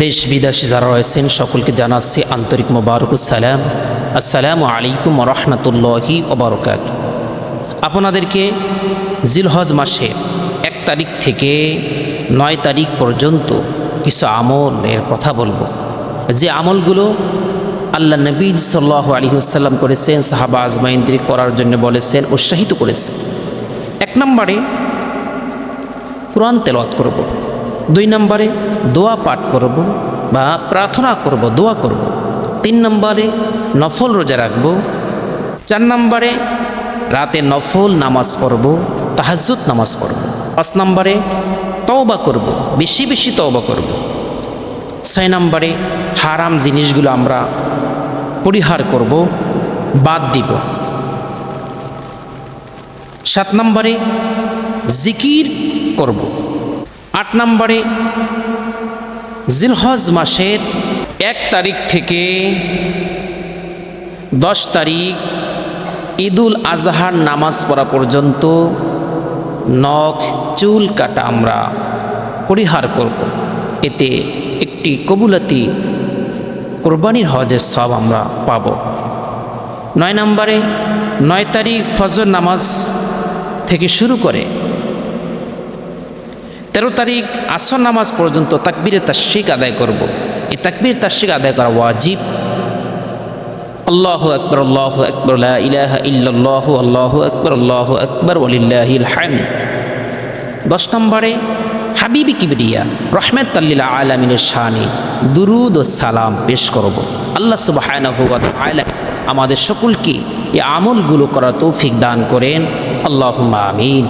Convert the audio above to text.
দেশ বিদেশে যারা রয়েছেন, সকলকে জানাচ্ছি আন্তরিক মোবারকুসালাম আসসালামু আলাইকুম রহমতুল্লাহি ওবরকাত আপনাদেরকে জিলহজ মাসে এক তারিখ থেকে নয় তারিখ পর্যন্ত কিছু আমলের কথা বলব। যে আমলগুলো আল্লাহ নবীজ সাল্লাহ আলী আসাল্লাম করেছেন, সাহাবা আজমাইন্দ্রি করার জন্য বলেছেন, উৎসাহিত করেছেন। এক নম্বরে কোরআন তেলাওয়াত করব। দুই নম্বরে দোয়া পাঠ করব বা প্রার্থনা করব, দোয়া করব। তিন নম্বরে নফল রোজা রাখব। চার নম্বরে রাতে নফল নামাজ পড়ব তাহাজুদ নামাজ পড়ব। পাঁচ নম্বরে তওবা করব, বেশি বেশি তওবা করব। ছয় নম্বরে হারাম জিনিসগুলো আমরা পরিহার করব, বাদ দিব। সাত নম্বরে জিকির করব। আট নম্বরে, জিলহজ মাসের এক তারিখ থেকে দশ তারিখ ঈদুল আজহার নামাজ পড়া পর্যন্ত নখ, চুল কাটা আমরা পরিহার করব। এতে একটি কবুলতি কোরবানির হজের সব আমরা পাব। নয় নম্বরে, নয় তারিখ ফজর নামাজ থেকে শুরু করে তেরো তারিখ আসর নামাজ পর্যন্ত তাকবিরে তাশিক আদায় করব। এই তাকবির তাশিক আদায় করা ওয়াজিব। আল্লাহ আকবর আল্লাহ আকবর ইলাহা ইল্লাল্লাহু, আল্লাহ আকবর আল্লাহ আকবর ওলিল্লাহিল হামিদ দশ নম্বরে, হাবিবি কিবরিয়া রহমেত আল্লিল্লা আলমিনের শানে দুরুদ ও সালাম পেশ করব। আল্লাহ সুবাহ আমাদের সকলকে এই আমলগুলো করার তৌফিক দান করেন। আল্লাহ আমিন।